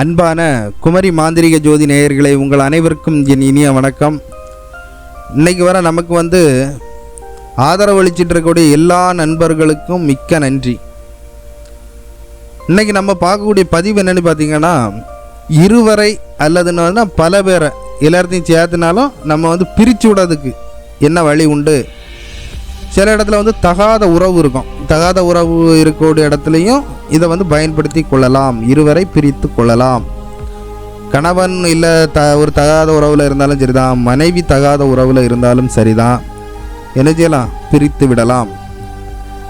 அன்பான குமரி மாந்திரிக ஜோதி நேயர்களை உங்கள் அனைவருக்கும் என் இனிய வணக்கம். இன்றைக்கு வர நமக்கு வந்து ஆதரவு அளிச்சிட்டு இருக்கக்கூடிய எல்லா நண்பர்களுக்கும் மிக்க நன்றி. இன்றைக்கி நம்ம பார்க்கக்கூடிய பதிவு என்னன்னு பார்த்தீங்கன்னா இருவரை அல்லதுன்னா பல பேரை எல்லாத்தையும் சேர்த்துனாலும் நம்ம வந்து பிரித்து விடுறதுக்கு என்ன வழி உண்டு? சில இடத்துல வந்து தகாத உறவு இருக்கும். தகாத உறவு இருக்கக்கூடிய இடத்துலையும் இதை வந்து பயன்படுத்தி கொள்ளலாம். இருவரை பிரித்து கொள்ளலாம். கணவன் இல்லை த ஒரு தகாத உறவில் இருந்தாலும் சரிதான். மனைவி தகாத உறவில் இருந்தாலும் சரிதான். என்ன செய்யலாம்? பிரித்து விடலாம்.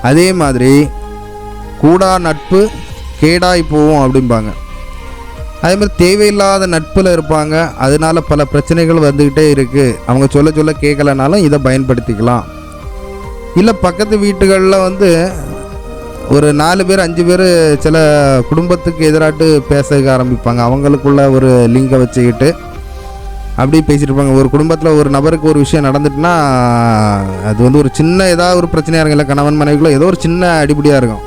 அதே மாதிரி கூடா நட்பு கேடாய் போவோம் அப்படிம்பாங்க. அதே மாதிரி தேவையில்லாத நட்பில் இருப்பாங்க. அதனால பல பிரச்சனைகள் வந்துக்கிட்டே இருக்குது அவங்க சொல்ல சொல்ல கேட்கலனாலும் இதை பயன்படுத்திக்கலாம். இல்லை பக்கத்து வீட்டுகளில் வந்து ஒரு நாலு பேர் அஞ்சு பேர் சில குடும்பத்துக்கு எதிராட்டு பேச ஆரம்பிப்பாங்க. அவங்களுக்குள்ள ஒரு லிங்கை வச்சுக்கிட்டு அப்படி பேசிட்டு இருப்பாங்க. ஒரு குடும்பத்தில் ஒரு நபருக்கு ஒரு விஷயம் நடந்துட்டுனா அது வந்து ஒரு சின்ன ஏதாவது ஒரு பிரச்சனையாக இருக்கும். இல்லை கணவன் மனைவிக்குள்ளே ஏதோ ஒரு சின்ன அடிப்படியாக இருக்கும்.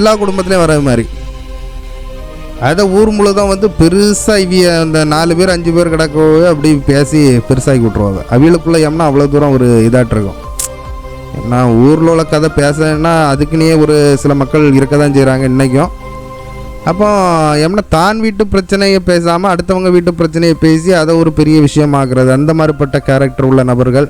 எல்லா குடும்பத்துலேயும் வர மாதிரி. அதை ஊர் முழுதும் வந்து பெருசாக இவிய அந்த நாலு பேர் அஞ்சு பேர் கிடக்கவே அப்படி பேசி பெருசாகி விட்ருவாங்க அவிகளுக்குள்ள ஏம்னா அவ்வளோ தூரம் ஒரு இதாட்டு நான் ஊரில் உள்ள கதை பேசுனா அதுக்குன்னே ஒரு சில மக்கள் இருக்க தான் செய்கிறாங்க இன்றைக்கும் அப்போ எம்னா தான் வீட்டு பிரச்சனையை பேசாமல் அடுத்தவங்க வீட்டு பிரச்சனையை பேசி அதை ஒரு பெரிய விஷயமாக்குறது. அந்த மாதிரிப்பட்ட கேரக்டர் உள்ள நபர்கள்.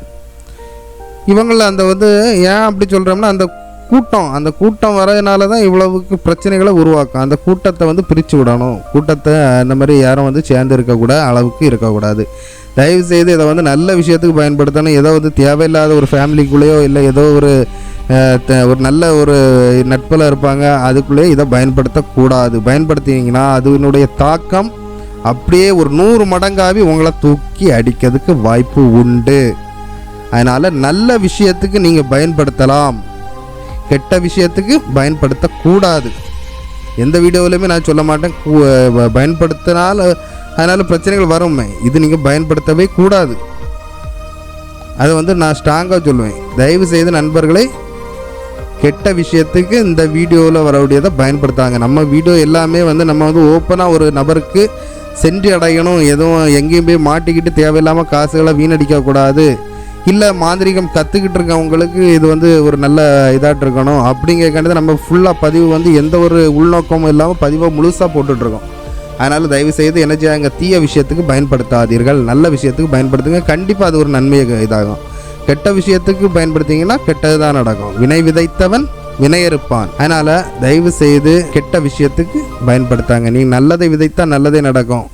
இவங்கள அந்த வந்து ஏன் அப்படி சொல்கிறோம்னா அந்த கூட்டம் அந்த கூட்டம் வரதுனால தான் இவ்வளவுக்கு பிரச்சனைகளை உருவாக்கும். அந்த கூட்டத்தை வந்து பிரித்து விடணும். கூட்டத்தை அந்த மாதிரி யாரும் வந்து சேர்ந்து இருக்கக்கூடாது அளவுக்கு இருக்கக்கூடாது. தயவு செய்து இதை வந்து நல்ல விஷயத்துக்கு பயன்படுத்தணும். ஏதோ வந்து தேவையில்லாத ஒரு ஃபேமிலிக்குள்ளேயோ இல்லை ஏதோ ஒரு ஒரு நல்ல ஒரு நட்பில் இருப்பாங்க. அதுக்குள்ளேயே இதை பயன்படுத்தக்கூடாது. பயன்படுத்தினீங்கன்னா அதனுடைய தாக்கம் அப்படியே ஒரு நூறு மடங்காவி உங்களை தூக்கி அடிக்கிறதுக்கு வாய்ப்பு உண்டு. அதனால் நல்ல விஷயத்துக்கு நீங்கள் பயன்படுத்தலாம். கெட்ட விஷயத்துக்கு பயன்படுத்தக்கூடாது. எந்த வீடியோவிலையுமே நான் சொல்ல மாட்டேன். பயன்படுத்தினால் அதனால் பிரச்சனைகள் வருமே இது நீங்கள் பயன்படுத்தவே கூடாது. அதை வந்து நான் ஸ்ட்ராங்காக சொல்லுவேன். தயவு செய்து நண்பர்களை கெட்ட விஷயத்துக்கு இந்த வீடியோவில் வரக்கூடியதை பயன்படுத்தாங்க. நம்ம வீடியோ எல்லாமே வந்து நம்ம வந்து ஓப்பனாக ஒரு நபருக்கு சென்று அடையணும். எதுவும் எங்கேயும் போய் மாட்டிக்கிட்டு தேவையில்லாமல் காசுகளை வீணடிக்கக்கூடாது இல்லை மாந்திரிகம் கற்றுக்கிட்டு இருக்கவங்களுக்கு இது வந்து ஒரு நல்ல இதாகிட்டு இருக்கணும். அப்படிங்கிறக்காண்டி நம்ம ஃபுல்லாக பதிவு வந்து எந்த ஒரு உள்நோக்கமும் இல்லாமல் பதிவாக முழுசாக போட்டுட்ருக்கோம் அதனால் தயவு செய்து என்ன செய்யாங்க தீய விஷயத்துக்கு பயன்படுத்தாதீர்கள். நல்ல விஷயத்துக்கு பயன்படுத்துங்க. கண்டிப்பாக அது ஒரு நன்மையை இதாகும். கெட்ட விஷயத்துக்கு பயன்படுத்திங்கன்னா கெட்டது தான் நடக்கும். வினை விதைத்தவன் வினையறுப்பான். அதனால் தயவு செய்து கெட்ட விஷயத்துக்கு பயன்படுத்தாங்க. நீ நல்லதை விதைத்தா நல்லதே நடக்கும்.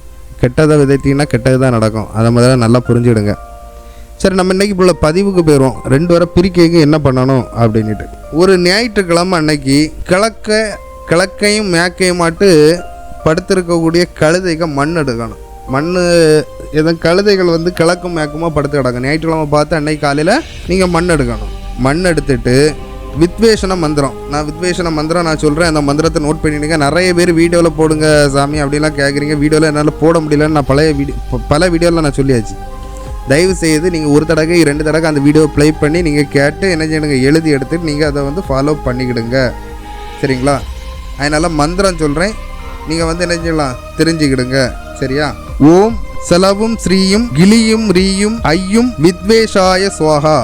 கெட்டதை விதைத்தீங்கன்னா கெட்டது தான் நடக்கும். அதை முதல்ல நல்லா புரிஞ்சுடுங்க. சரி நம்ம இன்னைக்கு உள்ள பதிவுக்கு போயிடுவோம். ரெண்டு வரை பிரிக்கைக்கு என்ன பண்ணணும் அப்படின்ட்டு ஒரு ஞாயிற்றுக்கிழமை அன்னைக்கு கிழக்க கிழக்கையும் மேக்கையும் மாட்டு படுத்திருக்கக்கூடிய கழுதைகள் மண் எடுக்கணும். மண் எதுவும் கழுதைகள் வந்து கிழக்கும் மேக்குமா படுத்து கிடக்கும். ஞாயிற்றுக்கிழமை பார்த்து அன்னைக்கு காலையில் நீங்கள் மண் எடுக்கணும். மண் எடுத்துட்டு வித்வேஷன மந்திரம். நான் வித்வேஷன மந்திரம் நான் சொல்கிறேன் அந்த மந்திரத்தை நோட் பண்ணிடுங்க. நிறைய பேர் வீடியோவில் போடுங்க சாமி அப்படிலாம் கேட்குறீங்க வீடியோவில் என்னால் போட முடியலன்னு நான் பழைய வீடியோ பல வீடியோவில் நான் சொல்லியாச்சு. தயவு செய்து நீங்கள் ஒரு தடவை ரெண்டு தடவை அந்த வீடியோ ப்ளே பண்ணி நீங்கள் கேட்டு என்ன செய்யணுங்க? எழுதி எடுத்துட்டு நீங்கள் அதை வந்து ஃபாலோ பண்ணிக்கிடுங்க. சரிங்களா? அதனால் மந்திரம் சொல்கிறேன் நீங்கள் வந்து என்ன செய்யலாம்? தெரிஞ்சுக்கிடுங்க. சரியா? ஓம் செலவும் ஸ்ரீயும் கிளியும் ரீயும் ஐயும் வித்வேஷாய சுவாகா.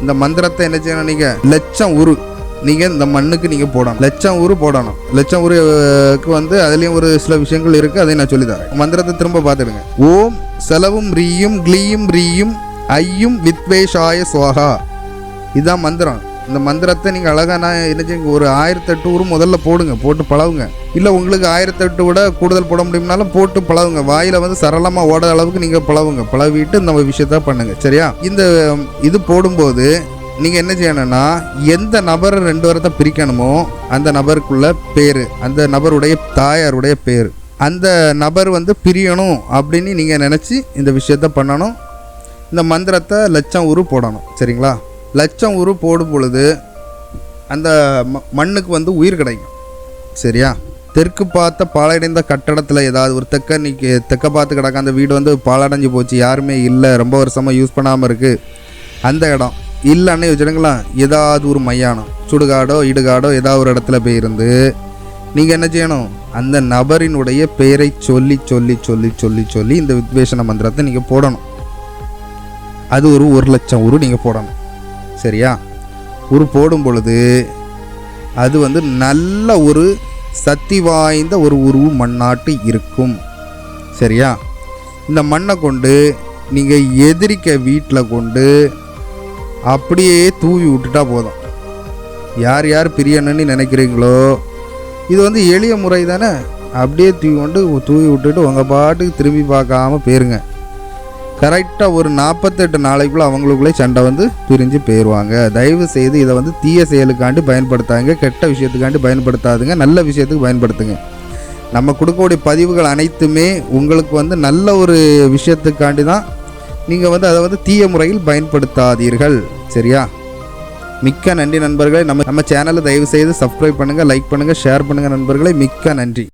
இந்த மந்திரத்தை என்ன செய்யணும் நீங்கள் லட்சம் உரு. நீங்கள் இந்த மண்ணுக்கு நீங்கள் போடணும். லட்சம் உரு போடணும். லட்சம் ஊருக்கு வந்து அதுலேயும் ஒரு சில விஷயங்கள் இருக்குது அதை நான் சொல்லித்தரேன் மந்திரத்தை திரும்ப பார்த்துடுங்க. ஓம் செலவும் ரீயும் கிளியும் ரீயும் ஐயும் வித்வேஷாய சுவாகா. இதுதான் மந்திரம். இந்த மந்திரத்தை நீங்கள் அழகாக நான் என்ன செய்யுங்க ஒரு ஆயிரத்தெட்டு ஊரும் முதல்ல போடுங்க போட்டு பழகுங்க. இல்லை உங்களுக்கு ஆயிரத்தெட்டு விட கூடுதல் போட முடியும்னாலும் போட்டு பழகுங்க. வாயில் வந்து சரளமாக ஓட அளவுக்கு நீங்கள் பழகுங்க. பழகிட்டு இந்த விஷயத்த பண்ணுங்க. சரியா? இந்த இது போடும்போது நீங்கள் என்ன செய்யணும்னா எந்த நபரை ரெண்டு வரத்தை பிரிக்கணுமோ அந்த நபருக்குள்ள பேர் அந்த நபருடைய தாயாருடைய பேர். அந்த நபர் வந்து பிரியணும் அப்படின்னு நீங்கள் நினச்சி இந்த விஷயத்த பண்ணணும். இந்த மந்திரத்தை லட்சம் உரு போடணும். சரிங்களா? லட்சம் உரு போடும் பொழுது அந்த ம- மண்ணுக்கு வந்து உயிர் கிடைக்கும். சரியா? தெற்கு பார்த்த பாலடைந்த கட்டடத்தில் ஏதாவது ஒரு தெக்க நிற்கு தெக்க பார்த்து கிடக்க அந்த வீடு வந்து பாலடைஞ்சு போச்சு யாருமே இல்லை ரொம்ப வருஷமாக யூஸ் பண்ணாமல் இருக்குது அந்த இடம். இல்லைன்னு வச்சுடுங்களேன் ஏதாவது ஒரு மையானம் சுடுகாடோ இடுகாடோ ஏதாவது ஒரு இடத்துல போயிருந்து நீங்கள் என்ன செய்யணும்? அந்த நபரினுடைய பெயரை சொல்லி சொல்லி சொல்லி சொல்லி சொல்லி இந்த வித்வேஷன மந்திரத்தை நீங்கள் போடணும். அது ஒரு ஒரு லட்சம் உரு நீங்கள் போடணும். சரியா? உரு போடும் பொழுது அது வந்து நல்ல ஒரு சக்தி வாய்ந்த ஒரு உருவு மண்ணாட்டு இருக்கும். சரியா? இந்த மண்ணை கொண்டு நீங்கள் எதிரிக்க வீட்டில் கொண்டு அப்படியே தூவி விட்டுட்டா போதும். யார் யார் பிரியணும்னு நினைக்கிறீங்களோ இது வந்து எளிய முறை தானே? அப்படியே தூவி கொண்டு தூவி விட்டுட்டு உங்கள் பாட்டுக்கு திரும்பி பார்க்காம போயிருங்க. கரெக்டாக ஒரு நாற்பத்தெட்டு நாளைக்குள்ளே அவங்களுக்குள்ளே சண்டை வந்து பிரிஞ்சு போயிடுவாங்க தயவு செய்து இதை வந்து தீய செயலுக்காண்டி பயன்படுத்தாங்க கெட்ட விஷயத்துக்காண்டி பயன்படுத்தாதுங்க நல்ல விஷயத்துக்கு பயன்படுத்துங்க. நம்ம கொடுக்கக்கூடிய பதிவுகள் அனைத்துமே உங்களுக்கு வந்து நல்ல ஒரு விஷயத்துக்காண்டி தான் நீங்கள் வந்து அதை வந்து தீய முறையில் பயன்படுத்தாதீர்கள். சரியா? மிக்க நன்றி நண்பர்களே. நம்ம நம்ம சேனலை தயவு செய்து சப்ஸ்கிரைப் பண்ணுங்கள் லைக் பண்ணுங்கள் ஷேர் பண்ணுங்கள் நண்பர்களே. மிக்க நன்றி.